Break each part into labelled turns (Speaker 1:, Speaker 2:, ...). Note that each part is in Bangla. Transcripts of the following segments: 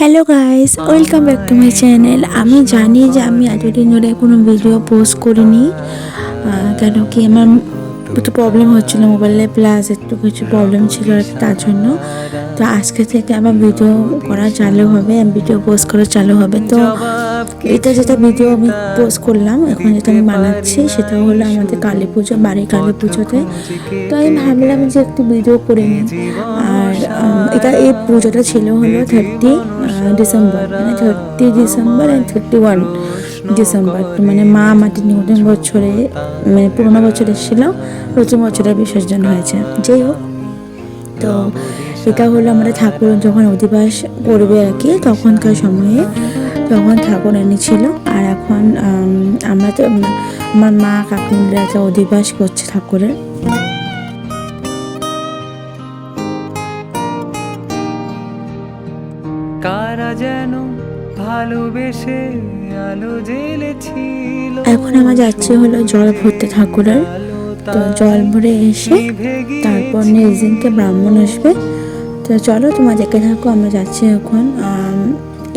Speaker 1: Hello guys welcome back to my channel আমি জানি যে আমি এতদিন ধরে কোনো ভিডিও পোস্ট করিনি কেন কি আমার একটু প্রবলেম হচ্ছিল মোবাইলে প্লাস একটু কিছু প্রবলেম ছিল তার জন্য। তো আজকে থেকে আমার ভিডিও করা চালু হবে ভিডিও পোস্ট করা চালু হবে। তো এটা যেটা ভিডিও আমি পোস্ট করলাম, এখন যেটা আমি বানাচ্ছি, সেটা হলো আমাদের কালী পুজো, বাড়ির কালী পুজোতে। তো আমি ভাবলাম যে একটু ভিডিও করে নিই। আর এটা এই পুজোটা ছিল হলো থার্টি ডিসেম্বর মানে thirty December and thirty one December মানে মা মাটি নতুন বছরে মানে পুরোনো বছর এসেছিল, নতুন বছরের বিসর্জন হয়েছে। যাই হোক, তো এটা হলো আমরা ঠাকুর যখন অধিবাস করবে আর কি, তখনকার সময়ে তখন ঠাকুর এনেছিল। আর এখন আমরা তো আমার মা কাকুরা একটা অধিবাস করছে ঠাকুরের।
Speaker 2: কারা যেন ভালোবেসে আলো জ্বেলেছিল।
Speaker 1: এখন আমার যাচ্ছি হলো জল ভরতে ঠাকুরের। তো জল ভরে এসে তারপর নেক্সট দিনকে ব্রাহ্মণ আসবে। তো চলো তোমার দেখে থাকো আমরা যাচ্ছি এখন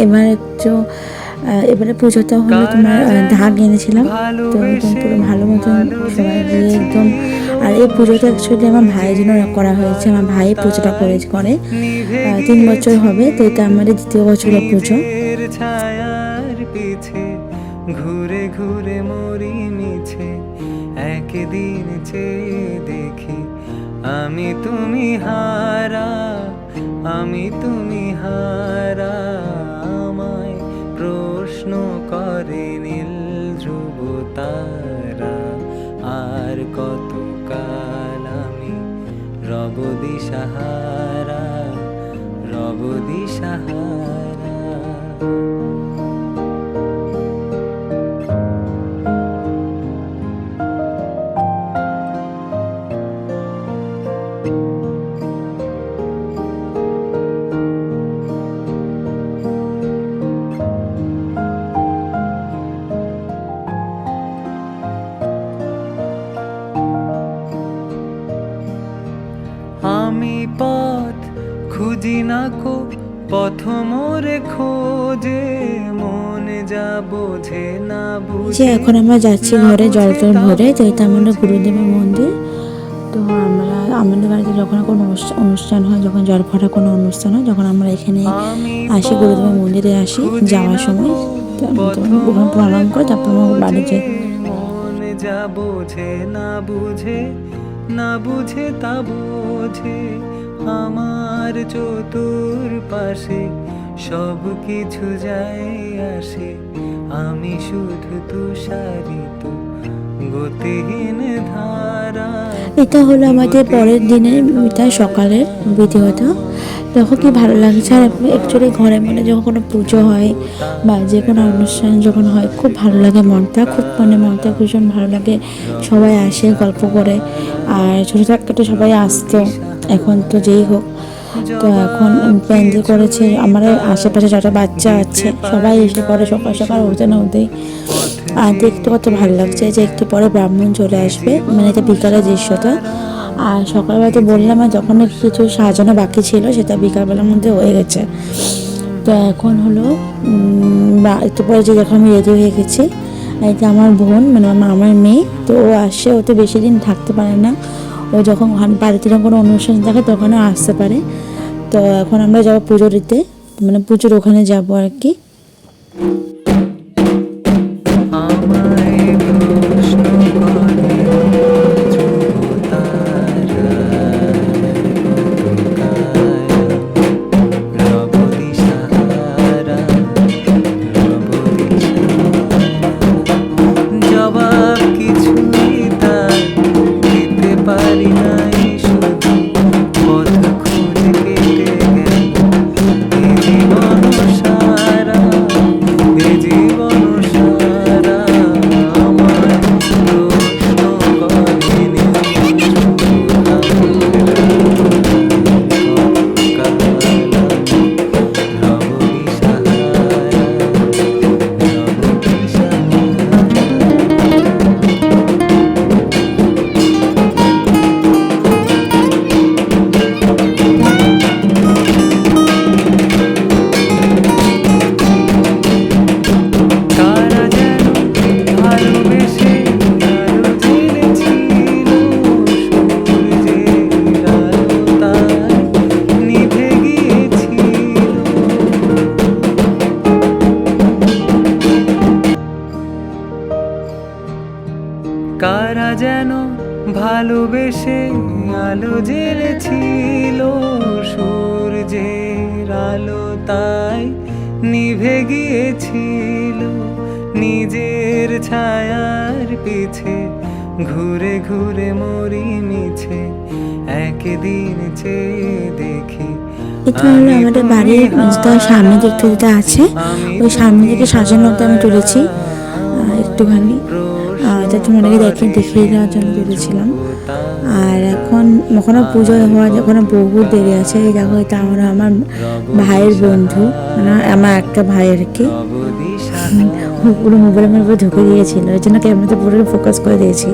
Speaker 1: এবার একটু এবারে পুজোটা হলো তোমার ঢাক এনেছিলাম। তো একদম পুরো ভালো মতন সবাই একদম আর এই পুজোটা অ্যাকচুয়ালি আমার ভাইয়ের জন্য করা হয়েছে। আমার ভাই পুজোটা করে করে তিন বছর হবে তো এটা আমাদের দ্বিতীয় বছরের পুজো।
Speaker 2: ছায়ার পিছে ঘুরে ঘুরে মরি মিছে একদিন চেয়ে দেখি আমি তুমি হারা আমি তুমি হারা। করে নীল ধ্রুব তারা। আর কত কাল আমি রব সাহারা রব দিশাহারা। পথ মোরে খোঁজে মনে যা বোঝে না বুঝে।
Speaker 1: এখন আমরা যাচ্ছি ঘরে জল টল ভরে তো এটা আমাদের গুরুদেবের মন্দির তো আমরা আমাদের বাড়িতে যখন কোনো অনুষ্ঠা- অনুষ্ঠান হয় যখন জল ভরা কোনো অনুষ্ঠান হয় যখন আমরা এখানে আসি গুরুদেবের মন্দিরে আসি যাওয়ার সময় প্রণাম করে তারপর আমার বাড়ি যাই।
Speaker 2: যা বোঝে না বুঝে না বুঝে তা বোঝে। আমার চতুর পাশে সব কিছু যায় আসে। আমি শুধু তুষারিত, গতিহীন ধারা।
Speaker 1: এটা হলো আমাদের পরের দিনের এটা সকালের ভিডিওটা দেখো কি ভালো লাগছে। আর অ্যাকচুয়ালি ঘরে মানে যখন কোনো পুজো হয় বা যে কোনো অনুষ্ঠান যখন হয়, খুব ভালো লাগে মনটা। খুব মানে মনটা ভীষণ ভালো লাগে। সবাই আসে, গল্প করে। আর ছোটো থাকতে তো সবাই আসতো। এখন তো যেই হোক, তো এখন প্যান্ডেল করেছে আমার আশেপাশে যত বাচ্চা আছে, সবাই এসে পড়ে সকাল সকাল উঠতে না উঠতেই, আর দেখতে কত ভালো লাগছে যে একটু পরে ব্রাহ্মণ চলে আসবে মানে এটা বিকালের দৃশ্যটা। আর সকালবেলা তো বললাম, আর যখন কিছু সাজানো বাকি ছিল, সেটা বিকালবেলার মধ্যে হয়ে গেছে। তো এখন হলো একটু পরে যে যখন আমি রেডি হয়ে গেছি এটা আমার বোন মানে আমার মেয়ে, তো ও আসে ও তো বেশি দিন থাকতে পারে না। ও যখন বাড়িতে যখন কোনো অনুষ্ঠান থাকে তখনও আসতে পারে। তো এখন আমরা যাব পুজো দিতে মানে পুজোর ওখানে যাব আর কি।
Speaker 2: আলো জেলেছিল সূর্যের আলো তাই নিভে গিয়েছিল। নিজের ছায়ার পিছে ঘুরে ঘুরে মরি মিছে একদিন চেয়ে দেখি
Speaker 1: এটা হলো আমাদের বাড়ির যেটা সামনে দিকটা যেটা আছে ওই সামনে দিকে সাজানোতে আমি তুলেছি। একটুখানি। যাতে তোমাদেরকে দেখে দেখিয়ে দেওয়ার জন্য তুলেছিলাম আর এখন ওখানে পুজো হওয়ার ওখানে বহু দেরি আছে। এই দেখো এটা আমার আমার ভাইয়ের বন্ধু। মানে আমার একটা ভাই আর কি পুরো পুরো মোবাইলের মোবাইল ঢুকে দিয়েছিল ওই জন্য ক্যামেরাতে পুরো ফোকাস করে দিয়েছি।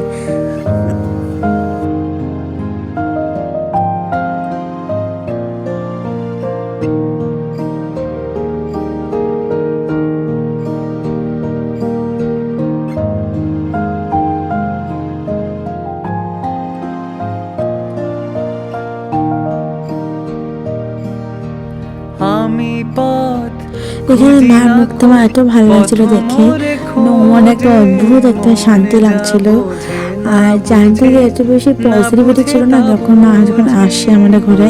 Speaker 1: এখানে মার মুখটা আমার এত ভালো লাগছিল দেখে মানে একটা অদ্ভুত, একটা শান্তি লাগছিল। আর চারদিকে এত বেশি পজিটিভিটি ছিল না, যখন মা যখন আসে আমাদের ঘরে,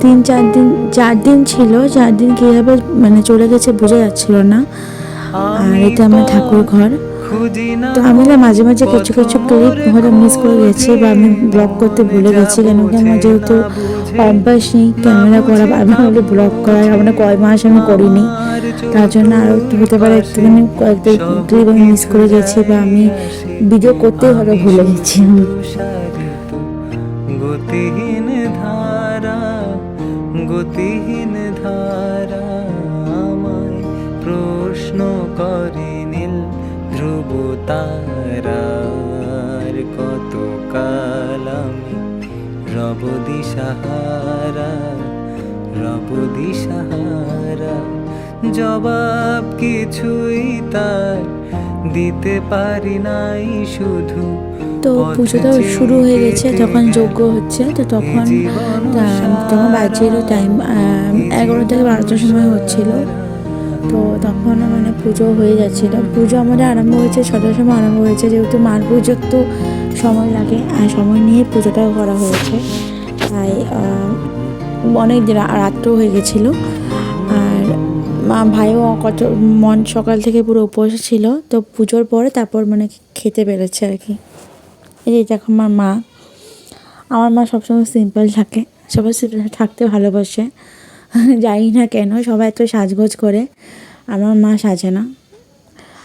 Speaker 1: তিন চার দিন চার দিন ছিল, চার দিন কীভাবে মানে চলে গেছে বোঝা যাচ্ছিল না। আর এটা আমার ঠাকুর ঘর তো আমি না মাঝে মাঝে কিছু কিছু ক্লিপ হয়তো মিস করে গেছি বা আমি ব্লগ করতে ভুলে গেছি কেন কি আমার যেহেতু অভ্যাস নেই ক্যামেরা করা আমি হলে ব্লগ করা আমরা কয় মাস আমি করিনি। তার জন্য আরও একটু হতে পারে একটুখানি কয়েকটা ক্লিপ আমি মিস করে গেছি বা আমি ভিডিও করতেই হয়তো ভুলে গেছি
Speaker 2: গতিহীন ধারা গতিহীন তারার কত কাল আমি রব দিশাহারা রব দিশাহারা। জবাব কিছুই তার দিতে পারি নাই শুধু
Speaker 1: তো পুজোটা শুরু হয়ে গেছে যখন যজ্ঞ হচ্ছে তো তখন তখন বাজছিল টাইম এগারো থেকে বারোটার সময় হচ্ছিল। তো তখন মানে পুজো হয়ে যাচ্ছিল। পুজো আমাদের আরম্ভ হয়েছে ছটার সময় আরম্ভ হয়েছে। যেহেতু মার পুজোর তো সময় লাগে, আর সময় নিয়ে পুজোটাও করা হয়েছে। তাই অনেক দিন রাত্রেও হয়ে গেছিল। আর মা, ভাইও কত, মন সকাল থেকে পুরো উপবাসে ছিল। তো পুজোর পরে তারপর মানে খেতে পেরেছে আর কি। এই যে দেখো আমার মা। আমার মা সবসময় সিম্পল থাকে। সবাই সিম্পল থাকতে ভালোবাসে। জানি না কেন সবাই তো সাজগোজ করে আমার মা সাজে না।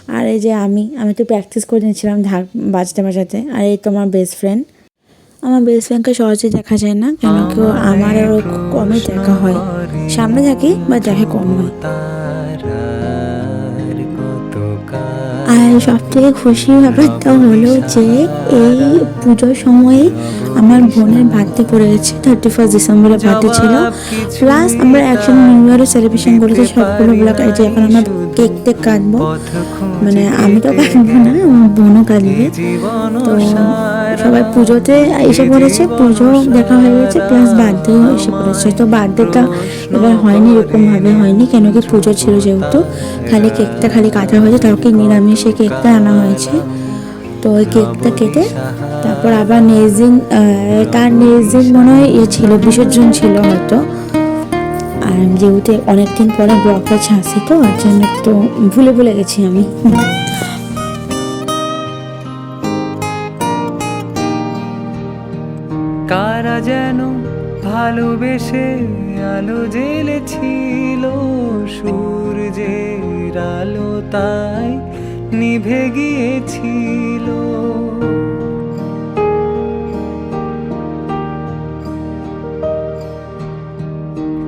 Speaker 1: আর এই যে আমি আমি তো প্র্যাকটিস করে নিয়েছিলাম ঢাক বাজতে বাজাতে আর এই তো আমার বেস্ট ফ্রেন্ড আমার বেস্ট ফ্রেন্ডকে সহজে দেখা যায় না কেন কেউ আমার আরও কমই দেখা হয়। সামনে থাকি বা দেখা কম হয়। আর সব থেকে খুশি ব্যাপারটা হলো যে এই পুজোর সময়ে আমার বোনের বার্থডে পড়ে গেছে থার্টি ফার্স্ট ডিসেম্বরে বার্থডে ছিল। প্লাস আমরা একসঙ্গে নিউ ইয়ারও সেলিব্রেশন করেছি সবগুলো ব্লগ আছে যে এখন আমরা কেক টেক কাটবো। মানে আমি তো কাটবো না আমার বোনও কাটবে। তো সবাই পুজোতে এসে পড়েছে পুজো দেখা হয়ে গেছে প্লাস বার্থডেও এসে পড়েছে। তো বার্থডেটা এবার হয়নি এরকমভাবে হয়নি কেন কি পুজো ছিল যেহেতু। খালি কেকটা খালি কাটা হয়েছে তাও কি নিরামিষে কেকটা আনা হয়েছে। তো ওই কেকটা কেটে তারপর আবার নেক্সট দিন তার নেক্সট দিন মনে হয় ইয়ে ছিল বিসর্জন ছিল হয়তো। আর যেহেতু অনেকদিন পরে ব্লগটা ছাড়ছি তো ওর জন্য একটু ভুলে ভুলে গেছি আমি।
Speaker 2: কারা যেন ভালোবেসে আলো জেলেছিল সূর্যের আলো তাই নিভে গিয়েছিল।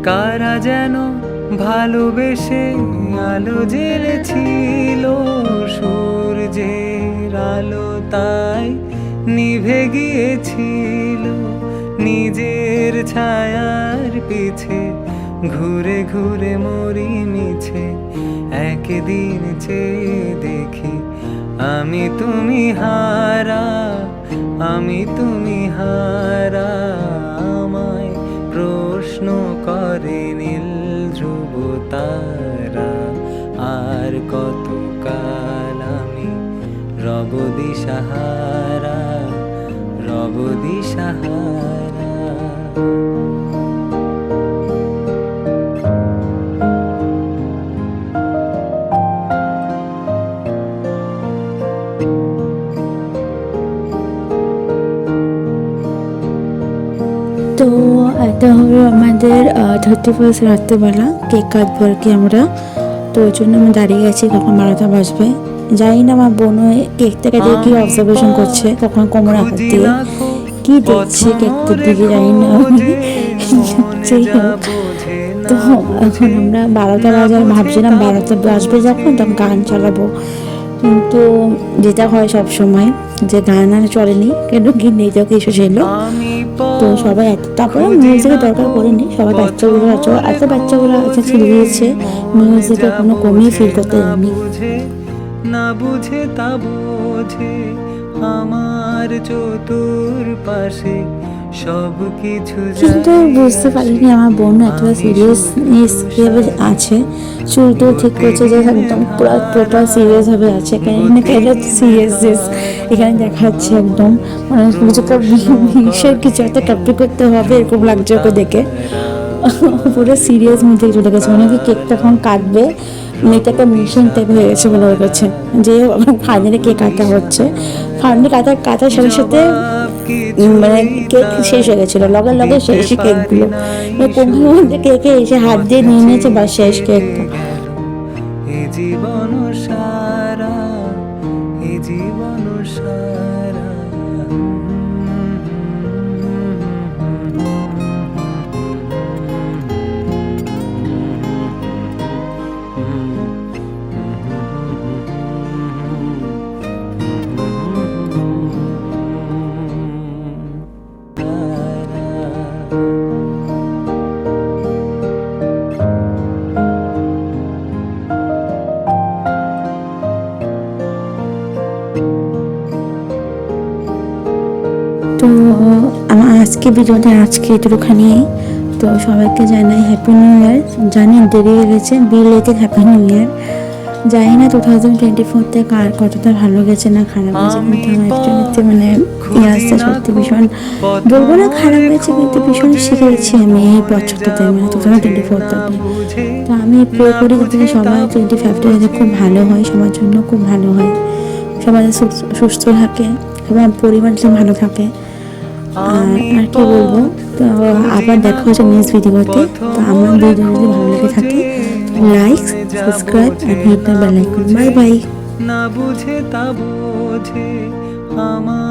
Speaker 2: কারা যেন ভালোবেসে আলো জেলেছিল সূর্যের আলো তাই নিভে গিয়েছিল। নিজের ছায়ার পিছে ঘুরে ঘুরে মরি মিছে, একদিন চেয়ে দেখি আমি তুমি হারা, আমি তুমি হারা। আমায় প্রশ্ন করে নীল ধ্রুব তারা, আর কত কাল আমি রব দিশাহারা রব দিশাহারা।
Speaker 1: তো এটা হলো আমাদের থার্টি ফার্স্ট রাত্রেবেলা কেক কাটবো আর কি আমরা। তো ওই জন্য আমি দাঁড়িয়ে গেছি কখন বারোটা বাজবে জানি না আমার বোন ওই কেকটা কেটে কি অবজারভেশন করছে কখন কোমর হাত দিয়ে। কি দেখছে কেকটার দিকে জানি না। যাই হোক। তো এখন আমরা বারোটা বাজার ভাবছিলাম বারোটা বাজবে যখন তখন গান চালাবো। কিন্তু যেটা হয় সব সময় যে গান আর চলেনি কেন কি নেটওয়ার্ক ইস্যু ছিল। তো সবাই এত তারপরে মিউজিকের দরকার পড়েনি। সবাই বাচ্চাগুলো আছে। এত বাচ্চাগুলো আছে চিল্লিয়েছে মিউজিকের কোনো কমিয়ে ফিল করতে
Speaker 2: বুঝে না বুঝে তা বোঝে। আমার চতুর পাশে সব কিছু
Speaker 1: কিন্তু বুঝতে পারিনি আমার বোন এতটা সিরিয়াসনেস কীভাবে আছে। চুল টুল ঠিক করছে যে একদম পুরো টোটাল সিরিয়াস ভাবে আছে। কেন কেন সিরিয়াসনেস এখানে দেখা যাচ্ছে একদম। মানে কিছু একটা বিষয় কিছু একটা টপিক করতে হবে এরকম লাগছে ওকে দেখে। পুরো সিরিয়াস মধ্যে চলে গেছে। মনে হয় কেকটা এখন কাটবে। মেয়েটা একটা মিশন টাইপ হয়ে গেছে মনে হয়ে গেছে যে ফাইনালি কেক কাটা হচ্ছে। ফাইনালি কাটা কাটার সাথে সাথে মানে কেক শেষ হয়ে গেছিল। লগে লগে শেষ কেকগুলো। কোনখানে কেকে এসে হাত দিয়ে নিয়ে নিয়েছে বা শেষ কেকটা
Speaker 2: জীবন
Speaker 1: তো আমার আজকে ভিডিওটা, আজকে একটুখানি তো সবাইকে জানাই হ্যাপি নিউ ইয়ার জানি দেরি হয়ে গেছে বিলেতে হ্যাপি নিউ ইয়ার জানি না টু থাউজেন্ড টোয়েন্টি ফোরতে কার কতটা ভালো গেছে না খারাপ হয়েছে কিন্তু আমার একটু মানে ইয়ে আসছে সত্যি ভীষণ বলব না খারাপ হয়েছে কিন্তু ভীষণ শিখেছি আমি এই বছরটাতে মানে টু থাউজেন্ড টোয়েন্টি ফোরটাতে তো আমি প্রে করি যাতে সবাই টোয়েন্টি ফাইভটা যাতে খুব ভালো হয়, সবার জন্য খুব ভালো হয়। সবাই সুস্থ থাকে এবং পরিবার যেন ভালো থাকে। আর কি বলব? তো আবার দেখা হচ্ছে নেক্সট ভিডিওতে। তো আমার ভিডিও যদি ভালো লেগে থাকে লাইক সাবস্ক্রাইব আর বেল আইকন বাই বাই
Speaker 2: না বুঝে তা বোঝে আমার